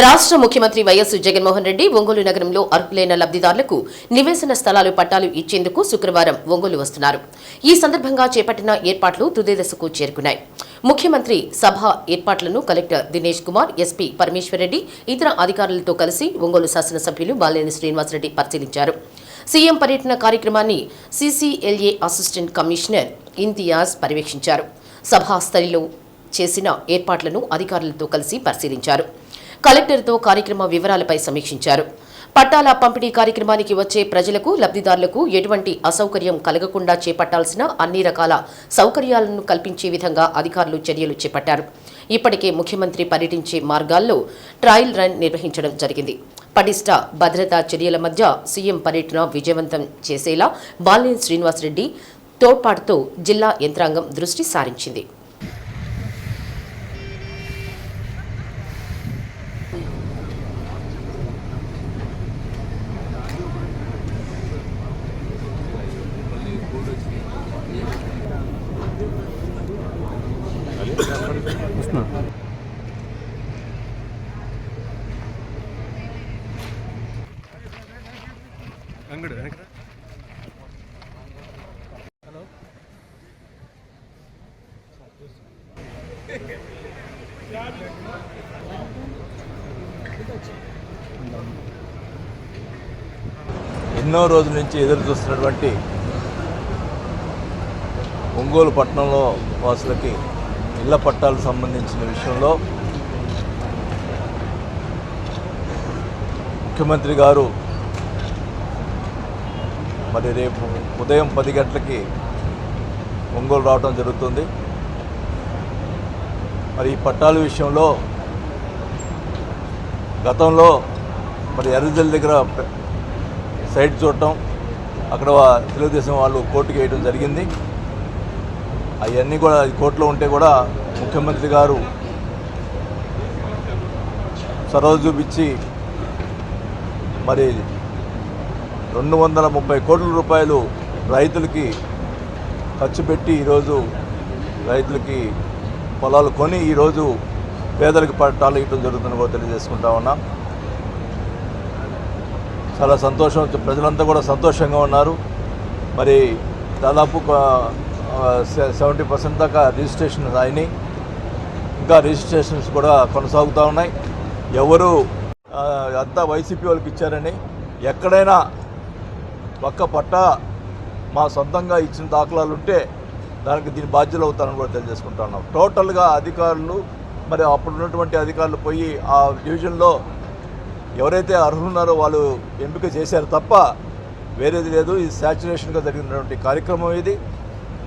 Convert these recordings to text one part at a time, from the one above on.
రాష్ట్ర ముఖ్యమంత్రి వైఎస్ జగన్మోహన్ రెడ్డి ఒంగోలు నగరంలో అర్హులైన లబ్ధిదారులకు నివేశన స్థలాలు పట్టాలు ఇచ్చేందుకు శుక్రవారం ఒంగోలు వస్తున్నారు. ఈ సందర్భంగా చేపట్టిన ఏర్పాట్లు తుదేదశకు చేరుకున్నాయి. ముఖ్యమంత్రి సభ ఏర్పాట్లను కలెక్టర్ దినేష్ కుమార్ ఎస్పీ పరమేశ్వరరెడ్డి ఇతర అధికారులతో కలిసి ఒంగోలు శాసనసభ్యులు బాలేని శ్రీనివాసరెడ్డి పరిశీలించారు. సీఎం పర్యటన కార్యక్రమాన్ని సీసీఎల్ఏ అసిస్టెంట్ కమిషనర్ ఇంతియాజ్ పర్యవేక్షించారు. సభాస్థలిలో చేసిన ఏర్పాట్లను అధికారులతో కలిసి పరిశీలించారు. కలెక్టర్తో కార్యక్రమ వివరాలపై సమీక్షించారు. పట్టాల పంపిణీ కార్యక్రమానికి వచ్చే ప్రజలకు లబ్ధిదారులకు ఎటువంటి అసౌకర్యం కలగకుండా చేపట్టాల్సిన అన్ని రకాల సౌకర్యాలను కల్పించే విధంగా అధికారులు చర్యలు చేపట్టారు. ఇప్పటికే ముఖ్యమంత్రి పర్యటించే మార్గాల్లో ట్రయల్ రన్ నిర్వహించడం జరిగింది. పటిష్ట భద్రతా చర్యల మధ్య సీఎం పర్యటన విజయవంతం చేసేలా బాలినేని శ్రీనివాసరెడ్డి తోడ్పాటుతో జిల్లా యంత్రాంగం దృష్టి సారించింది. ఎన్నో రోజుల నుంచి ఎదురు చూస్తున్నటువంటి ఒంగోలు పట్టణంలో వాసులకి ఇళ్ళ పట్టాలకు సంబంధించిన విషయంలో ముఖ్యమంత్రి గారు మరి రేపు ఉదయం పది గంటలకి ఒంగోలు రావడం జరుగుతుంది. మరి ఈ పట్టాల విషయంలో గతంలో మరి ఎర్రజల్ దగ్గర సైట్ చూడటం అక్కడ తెలుగుదేశం వాళ్ళు కోర్టుకి వేయడం జరిగింది. అవన్నీ కూడా అది కోర్టులో ఉంటే కూడా ముఖ్యమంత్రి గారు చొరవ చూపించి మరి రెండు వందల ముప్పై కోట్ల రూపాయలు రైతులకి ఖర్చు పెట్టి ఈరోజు రైతులకి పొలాలు కొని ఈరోజు పేదలకు పట్టాలు ఇవ్వడం జరుగుతుందని కూడా తెలియజేసుకుంటా ఉన్నాం. చాలా సంతోషం ప్రజలంతా కూడా సంతోషంగా ఉన్నారు. మరి దాదాపు సెవెంటీ పర్సెంట్ దాకా రిజిస్ట్రేషన్ అయినాయి. ఇంకా రిజిస్ట్రేషన్స్ కూడా కొనసాగుతూ ఉన్నాయి. ఎవరు అంతా వైసీపీ వాళ్ళకి ఇచ్చారని ఎక్కడైనా ఒక్క పట్ట మా సొంతంగా ఇచ్చిన దాఖలాలు ఉంటే దానికి దీని బాధ్యులు అవుతారని కూడా తెలియజేసుకుంటా ఉన్నాం. టోటల్గా అధికారులు మరి అప్పుడు ఉన్నటువంటి అధికారులు పోయి ఆ డివిజన్లో ఎవరైతే అర్హులున్నారో వాళ్ళు ఎంపిక చేశారు తప్ప వేరేది లేదు. ఇది శాచురేషన్గా జరిగినటువంటి కార్యక్రమం ఇది.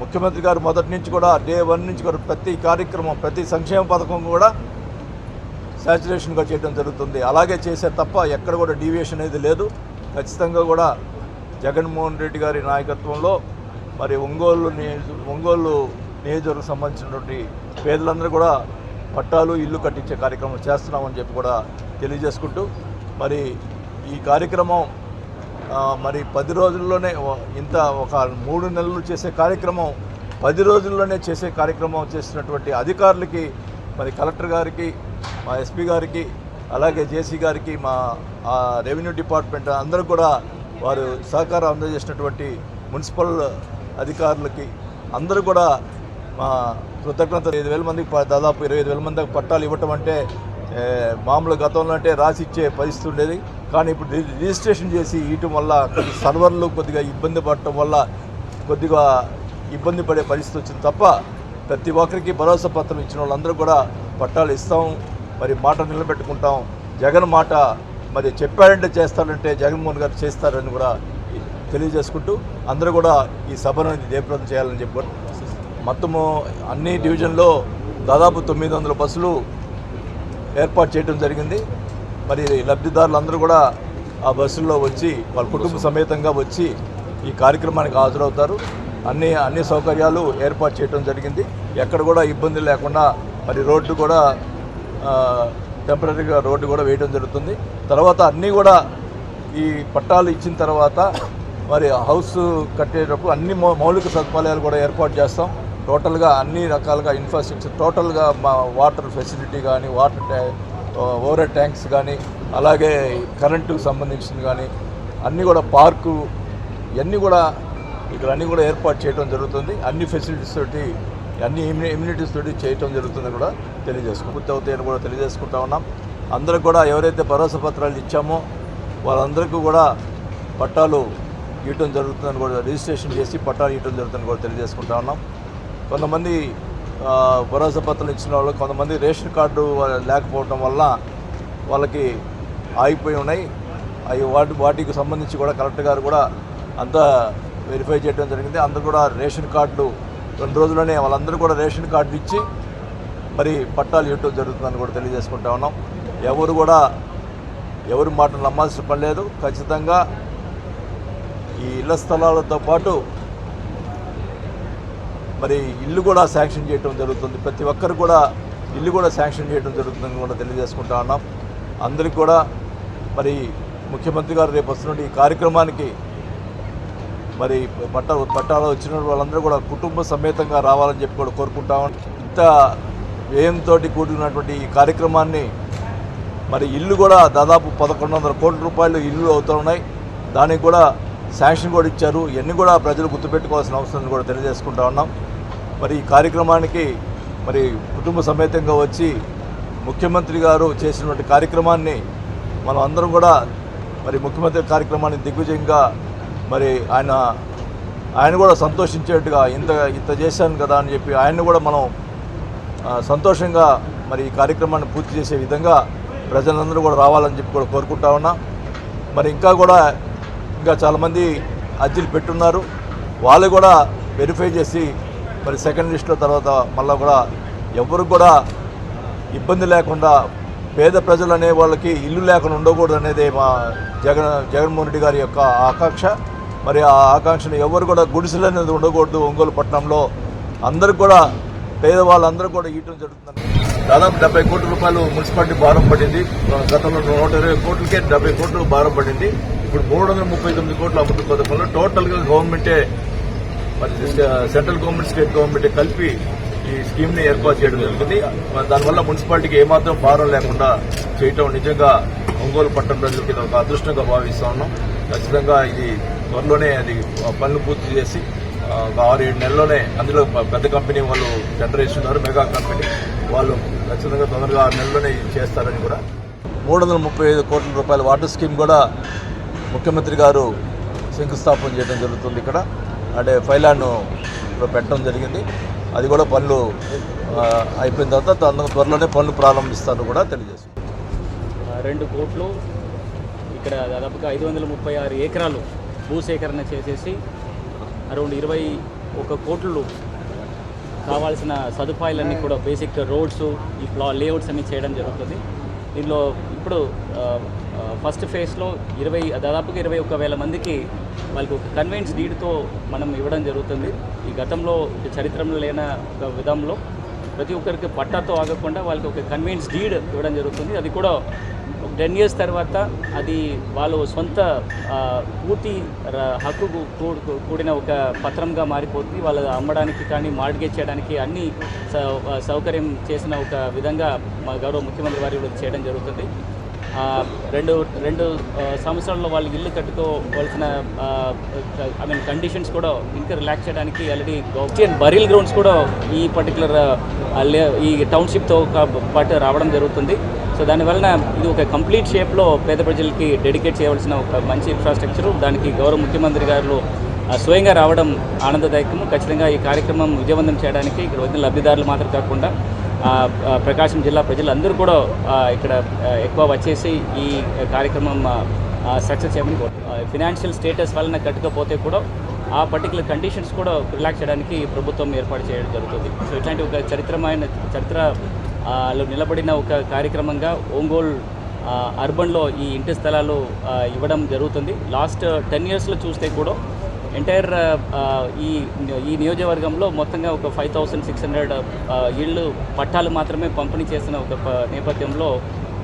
ముఖ్యమంత్రి గారు మొదటి నుంచి కూడా డే వన్ నుంచి కూడా ప్రతి కార్యక్రమం ప్రతి సంక్షేమ పథకం కూడా శాచురేషన్గా చేయడం జరుగుతుంది. అలాగే చేశారు తప్ప ఎక్కడ కూడా డీవియేషన్ అనేది లేదు. ఖచ్చితంగా కూడా జగన్మోహన్ రెడ్డి గారి నాయకత్వంలో మరి ఒంగోలు నియోజ ఒంగోలు నియోజకవర్గం సంబంధించినటువంటి పేదలందరూ కూడా పట్టాలు ఇల్లు కట్టించే కార్యక్రమం చేస్తున్నామని చెప్పి కూడా తెలియజేసుకుంటూ మరి ఈ కార్యక్రమం మరి పది రోజుల్లోనే ఇంత ఒక మూడు నెలలు చేసే కార్యక్రమం పది రోజుల్లోనే చేసే కార్యక్రమం చేసినటువంటి అధికారులకి మరి కలెక్టర్ గారికి మా ఎస్పీ గారికి అలాగే జేసీ గారికి మా రెవెన్యూ డిపార్ట్మెంట్ అందరూ కూడా వారు సహకారం అందజేసినటువంటి మున్సిపల్ అధికారులకి అందరూ కూడా మా కృతజ్ఞత. ఐదు వేల మందికి దాదాపు ఇరవై ఐదు వేల మందికి పట్టాలు ఇవ్వటం అంటే మామూలు గతంలో అంటే రాసి ఇచ్చే పరిస్థితి ఉండేది. కానీ ఇప్పుడు రిజిస్ట్రేషన్ చేసి ఇవ్వటం వల్ల సర్వర్లు కొద్దిగా ఇబ్బంది పడటం వల్ల కొద్దిగా ఇబ్బంది పడే పరిస్థితి వచ్చింది తప్ప ప్రతి ఒక్కరికి భరోసా పత్రం ఇచ్చిన వాళ్ళందరూ కూడా పట్టాలు ఇస్తాం. మరి మాట నిలబెట్టుకుంటాం. జగన్ మాట మరి చెప్పాడంటే చేస్తాడంటే జగన్మోహన్ గారు చేస్తారని కూడా తెలియజేసుకుంటూ అందరూ కూడా ఈ సభను జయప్రదం చేయాలని చెప్పి మొత్తము అన్ని డివిజన్లో దాదాపు తొమ్మిది వందల బస్సులు ఏర్పాటు చేయడం జరిగింది. మరి లబ్ధిదారులందరూ కూడా ఆ బస్సుల్లో వచ్చి వాళ్ళ కుటుంబ సమేతంగా వచ్చి ఈ కార్యక్రమానికి హాజరవుతారు. అన్ని అన్ని సౌకర్యాలు ఏర్పాటు చేయడం జరిగింది. ఎక్కడ కూడా ఇబ్బంది లేకుండా మరి రోడ్డు కూడా టెంపరీగా రోడ్డు కూడా వేయడం జరుగుతుంది. తర్వాత అన్నీ కూడా ఈ పట్టాలు ఇచ్చిన తర్వాత మరి హౌస్ కట్టేటప్పుడు అన్ని మౌ మౌలిక సదుపాయాలు కూడా ఏర్పాటు చేస్తాం. టోటల్గా అన్ని రకాలుగా ఇన్ఫ్రాస్ట్రక్చర్ టోటల్గా మా వాటర్ ఫెసిలిటీ కానీ వాటర్ ట్యా ఓవర్ ట్యాంక్స్ కానీ అలాగే కరెంటుకు సంబంధించింది కానీ అన్నీ కూడా పార్కు ఇవన్నీ కూడా ఇక్కడ అన్నీ కూడా ఏర్పాటు చేయడం జరుగుతుంది. అన్ని ఫెసిలిటీస్ తోటి అన్ని ఇమ్యూనిటీస్ తోటి చేయటం జరుగుతుంది కూడా తెలియజేసుకు పూర్తి అవుతాయని కూడా తెలియజేసుకుంటా ఉన్నాం. అందరికి కూడా ఎవరైతే భరోసా పత్రాలు ఇచ్చామో వాళ్ళందరికీ కూడా పట్టాలు ఇవ్వటం జరుగుతుందని కూడా రిజిస్ట్రేషన్ చేసి పట్టాలు ఇవ్వటం జరుగుతుందని కూడా తెలియజేసుకుంటా ఉన్నాం. కొంతమంది భరోసా పత్రాలు ఇచ్చిన వాళ్ళు కొంతమంది రేషన్ కార్డు లేకపోవటం వల్ల వాళ్ళకి ఆగిపోయి ఉన్నాయి. అవి వాటి వాటికి సంబంధించి కూడా కలెక్టర్ గారు కూడా అంతా వెరిఫై చేయడం జరిగింది. అందరూ కూడా రేషన్ కార్డులు రెండు రోజుల్లోనే వాళ్ళందరూ కూడా రేషన్ కార్డులు ఇచ్చి మరి పట్టాలు ఇవ్వటం జరుగుతుందని కూడా తెలియజేసుకుంటా ఉన్నాం. ఎవరు కూడా ఎవరి మాటలు నమ్మాల్సిన పని లేదు. ఖచ్చితంగా ఈ ఇళ్ళ స్థలాలతో పాటు మరి ఇల్లు కూడా శాంక్షన్ చేయడం జరుగుతుంది. ప్రతి ఒక్కరు కూడా ఇల్లు కూడా శాంక్షన్ చేయడం జరుగుతుందని కూడా తెలియజేసుకుంటా ఉన్నాం. అందరికి కూడా మరి ముఖ్యమంత్రి గారు రేపు వస్తున్న ఈ కార్యక్రమానికి మరి పట్ట పట్టాలు వచ్చిన వాళ్ళందరూ కూడా కుటుంబ సమేతంగా రావాలని చెప్పి కూడా కోరుకుంటా ఉన్నాం. ఇంత వ్యయంతో కూడినటువంటి ఈ కార్యక్రమాన్ని మరి ఇల్లు కూడా దాదాపు పదకొండు వందల కోట్ల రూపాయలు ఇల్లు అవుతున్నాయి దానికి కూడా శాంక్షన్ కూడా ఇచ్చారు. ఇవన్నీ కూడా ప్రజలు గుర్తుపెట్టుకోవాల్సిన అవసరం కూడా తెలియజేసుకుంటా ఉన్నాం. మరి ఈ కార్యక్రమానికి మరి కుటుంబ సమేతంగా వచ్చి ముఖ్యమంత్రి గారు చేసినటువంటి కార్యక్రమాన్ని మనం అందరం కూడా మరి ముఖ్యమంత్రి కార్యక్రమాన్ని దిగ్విజయంగా మరి ఆయన ఆయన కూడా సంతోషించేట్టుగా ఇంత ఇంత చేశాను కదా అని చెప్పి ఆయన్ని కూడా మనం సంతోషంగా మరి ఈ కార్యక్రమాన్ని పూర్తి చేసే విధంగా ప్రజలందరూ కూడా రావాలని చెప్పి కూడా కోరుకుంటా ఉన్నా. మరి ఇంకా కూడా ఇంకా చాలామంది అర్జీలు పెట్టున్నారు. వాళ్ళు కూడా వెరిఫై చేసి మరి సెకండ్ లిస్ట్లో తర్వాత మళ్ళీ కూడా ఎవరు కూడా ఇబ్బంది లేకుండా పేద ప్రజలు అనే వాళ్ళకి ఇల్లు లేకుండా ఉండకూడదు అనేది మా జగన్ జగన్మోహన్ రెడ్డి గారి యొక్క ఆకాంక్ష. మరి ఆ ఆకాంక్షను ఎవరు కూడా గుడిసెలు అనేది ఉండకూడదు. ఒంగోలు పట్టణంలో అందరికి కూడా పేదవాళ్ళందరూ కూడా ఇవ్వడం జరుగుతుంది దాదాపు డెబ్బై కోట్ల రూపాయలు మున్సిపాలిటీ భారం పడింది. గతంలో నూట ఇరవై కోట్లకే డెబ్బై కోట్లు భారం పడింది. ఇప్పుడు మూడు వందల ముప్పై తొమ్మిది కోట్ల అభివృద్ధి పథకంలో టోటల్గా గవర్నమెంటే మరి సెంట్రల్ గవర్నమెంట్ స్టేట్ గవర్నమెంట్ కలిపి ఈ స్కీమ్ని ఏర్పాటు చేయడం జరుగుతుంది దానివల్ల మున్సిపాలిటీకి ఏమాత్రం భారం లేకుండా చేయటం నిజంగా ఒంగోలు పట్టణ ప్రజలకి ఇది ఒక అదృష్టంగా భావిస్తా ఉన్నాం. ఖచ్చితంగా ఇది త్వరలోనే అది పనులు పూర్తి చేసి ఒక ఆరు ఏడు నెలల్లోనే అందులో పెద్ద కంపెనీ వాళ్ళు టెండర్ ఇస్తున్నారు మెగా కంపెనీ వాళ్ళు ఖచ్చితంగా తొందరగా ఆరు నెలల్లోనే ఇది చేస్తారని కూడా. మూడు వందల ముప్పై ఐదు కోట్ల రూపాయల వాటర్ స్కీమ్ కూడా ముఖ్యమంత్రి గారు శంకుస్థాపన చేయడం జరుగుతుంది ఇక్కడ. అంటే ఫైలాన్ను ఇప్పుడు పెట్టడం జరిగింది. అది కూడా పనులు అయిపోయిన తర్వాత తొందర త్వరలోనే పనులు ప్రారంభిస్తారు కూడా తెలియజేస్తుంది రెండు కోట్లు ఇక్కడ దాదాపుగా ఐదు వందల ముప్పై ఆరు ఎకరాలు భూసేకరణ చేసేసి అరౌండ్ ఇరవై ఒక కోట్లు కావాల్సిన సదుపాయాలన్నీ కూడా బేసిక్ రోడ్స్ ఈ ప్లా లేఅవుట్స్ అన్నీ చేయడం జరుగుతుంది. దీనిలో ఇప్పుడు ఫస్ట్ ఫేజ్లో ఇరవై దాదాపుగా ఇరవై ఒక్క వేల మందికి వాళ్ళకు ఒక కన్వెన్స్ డీడ్తో మనం ఇవ్వడం జరుగుతుంది. ఈ గతంలో చరిత్రలో లేని ఒక విధంలో ప్రతి ఒక్కరికి పట్టాతో ఆగకుండా వాళ్ళకి ఒక కన్వీన్స్ డీడ్ ఇవ్వడం జరుగుతుంది. అది కూడా టెన్ ఇయర్స్ తర్వాత అది వాళ్ళు సొంత పూర్తి హక్కు కూడిన ఒక పత్రంగా మారిపోతుంది. వాళ్ళు అమ్మడానికి కానీ మార్గేజ్ చేయడానికి అన్ని సౌ- సౌకర్యం చేసిన ఒక విధంగా మా గౌరవ ముఖ్యమంత్రి వారి కూడా చేయడం జరుగుతుంది. రెండు రెండు సంవత్సరాల్లో వాళ్ళు ఇల్లు కట్టుకోవాల్సిన ఐ మీన్ కండిషన్స్ కూడా ఇంకా రిలాక్స్ చేయడానికి ఆల్రెడీ అండ్ బరీల్ గ్రౌండ్స్ కూడా ఈ పర్టికులర్ ఈ టౌన్షిప్తో పాటు రావడం జరుగుతుంది. సో దానివలన ఇది ఒక కంప్లీట్ షేప్లో పేద ప్రజలకి డెడికేట్ చేయవలసిన ఒక మంచి ఇన్ఫ్రాస్ట్రక్చరు దానికి గౌరవ ముఖ్యమంత్రి గారు స్వయంగా రావడం ఆనందదాయకము. ఖచ్చితంగా ఈ కార్యక్రమం విజయవంతం చేయడానికి ఇక్కడ వచ్చిన లబ్ధిదారులు మాత్రం కాకుండా ప్రకాశం జిల్లా ప్రజలందరూ కూడా ఇక్కడ ఎక్కువ వచ్చేసి ఈ కార్యక్రమం సక్సెస్ చేయమని ఫినాన్షియల్ స్టేటస్ వలన కట్టుకపోతే కూడా ఆ పర్టికులర్ కండిషన్స్ కూడా రిలాక్స్ చేయడానికి ప్రభుత్వం ఏర్పాటు చేయడం జరుగుతుంది. సో ఇట్లాంటి ఒక చరిత్రమైన చరిత్ర నిలబడిన ఒక కార్యక్రమంగా ఒంగోలు అర్బన్లో ఈ ఇంటి స్థలాలు ఇవ్వడం జరుగుతుంది. లాస్ట్ టెన్ ఇయర్స్లో చూస్తే కూడా ఎంటైర్ uh, uh, ఈ ఈ నియోజకవర్గంలో మొత్తంగా ఒక ఫైవ్ థౌసండ్ సిక్స్ హండ్రెడ్ ఇళ్ళు పట్టాలు మాత్రమే పంపిణీ చేసిన ఒక నేపథ్యంలో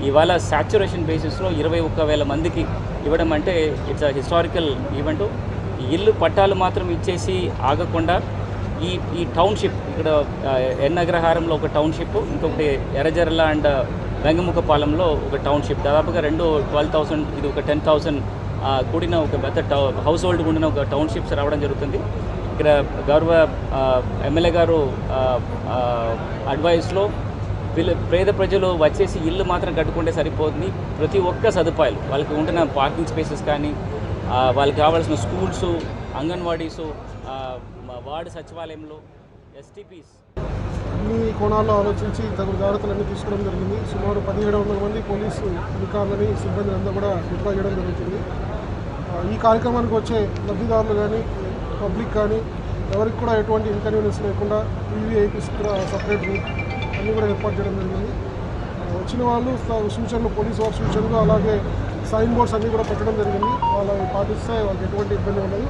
ఇవాళ సాచ్యురేషన్ బేసిస్లో ఇరవై ఒక్క వేల మందికి ఇవ్వడం అంటే ఇట్స్ అ హిస్టారికల్ ఈవెంట్ ఇల్లు పట్టాలు మాత్రం ఇచ్చేసి ఆగకుండా ఈ ఈ టౌన్షిప్ ఇక్కడ ఎన్నగ్రహారంలో ఎన్ అగ్రహారంలో ఒక టౌన్షిప్ ఇంకొకటి ఎర్రజర్ల అండ్ వెంగముఖపాలెంలో ఒక టౌన్షిప్ దాదాపుగా రెండు ట్వెల్వ్ థౌసండ్ ఇది ఒక టెన్ థౌసండ్ కూడిన ఒక పెద్ద టౌ హౌస్ హోల్డ్ కూడిన ఒక టౌన్షిప్స్ రావడం జరుగుతుంది. ఇక్కడ గౌరవ ఎమ్మెల్యే గారు అడ్వైస్లో పేద ప్రజలు వచ్చేసి ఇల్లు మాత్రం కట్టుకుంటే సరిపోతుంది. ప్రతి ఒక్క సదుపాయాలు వాళ్ళకి ఉంటున్న పార్కింగ్ స్పేసెస్ కానీ వాళ్ళకి కావాల్సిన స్కూల్స్ అంగన్వాడీసు వార్డు సచివాలయంలో ఎస్టీపీస్ అన్ని కోణాల్లో ఆలోచించి తగు జాగ్రత్తలన్నీ తీసుకోవడం జరిగింది. సుమారు పదిహేడు వందల మంది పోలీసు అధికారులని సిబ్బంది అంతా కూడా డిప్లాయ్ చేయడం జరుగుతుంది. ఈ కార్యక్రమానికి వచ్చే లబ్ధిదారులు కానీ పబ్లిక్ కానీ ఎవరికి కూడా ఎటువంటి ఇన్కన్వీనియన్స్ లేకుండా ఈవీఐపీస్ కూడా సపరేట్ రూట్ అన్నీ కూడా ఏర్పాటు చేయడం జరిగింది. వచ్చిన వాళ్ళు సూచనలు పోలీసు వారి సూచనలు అలాగే సైన్ బోర్డ్స్ అన్నీ కూడా పెట్టడం జరిగింది. వాళ్ళు పాటిస్తే వాళ్ళకి ఎటువంటి ఇబ్బంది ఉండదు.